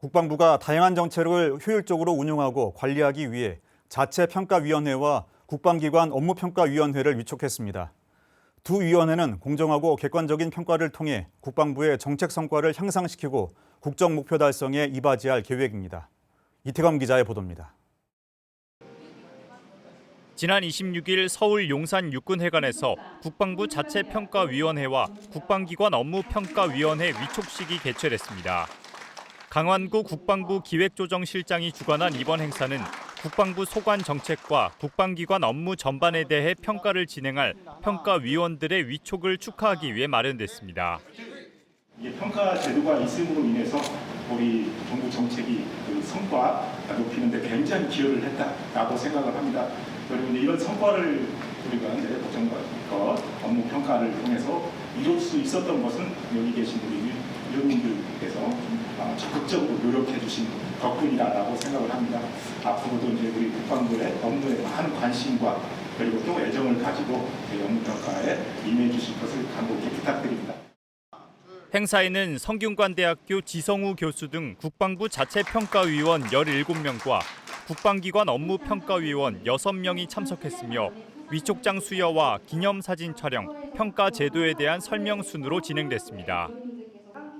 국방부가 다양한 정책을 효율적으로 운용하고 관리하기 위해 자체 평가위원회와 국방기관 업무평가위원회를 위촉했습니다. 두 위원회는 공정하고 객관적인 평가를 통해 국방부의 정책 성과를 향상시키고 국정 목표 달성에 이바지할 계획입니다. 이태검 기자의 보도입니다. 지난 26일 서울 용산 육군회관에서 국방부 자체 평가위원회와 국방기관 업무평가위원회 위촉식이 개최됐습니다. 강완구 국방부 기획조정실장이 주관한 이번 행사는 국방부 소관 정책과 국방기관 업무 전반에 대해 평가를 진행할 평가위원들의 위촉을 축하하기 위해 마련됐습니다. 평가 제도가 있음으로 인해서 우리 정부 정책이 그 성과 높이는 데 굉장히 기여를 했다라고 생각을 합니다. 그리고 이런 성과를 우리가 이제 국정과 업무 평가를 통해서 이룰 수 있었던 것은 여기 계신 아, 적극적으로 노력해 주신 덕분이다라고 생각을 합니다. 앞으로도 이제 우리 국방부의 업무에 많은 관심과 그리고 또 애정을 가지고 이 업무 평가에 임해 주실 것을 간곡히 부탁드립니다. 행사에는 성균관대학교 지성우 교수 등 국방부 자체 평가위원 17명과 국방기관 업무평가위원 6명이 참석했으며 위촉장 수여와 기념사진 촬영, 평가 제도에 대한 설명 순으로 진행됐습니다.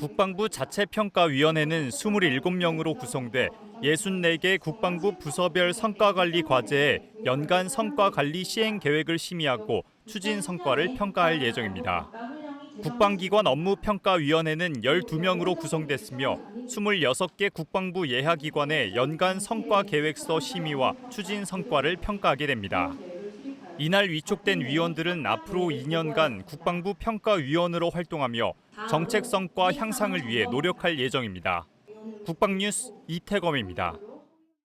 국방부 자체평가위원회는 27명으로 구성돼 64개 국방부 부서별 성과관리 과제에 연간 성과관리 시행 계획을 심의하고 추진 성과를 평가할 예정입니다. 국방기관 업무평가위원회는 12명으로 구성됐으며 26개 국방부 예하기관의 연간 성과 계획서 심의와 추진 성과를 평가하게 됩니다. 이날 위촉된 위원들은 앞으로 2년간 국방부 평가위원으로 활동하며 정책 성과 향상을 위해 노력할 예정입니다. 국방뉴스 이태검입니다.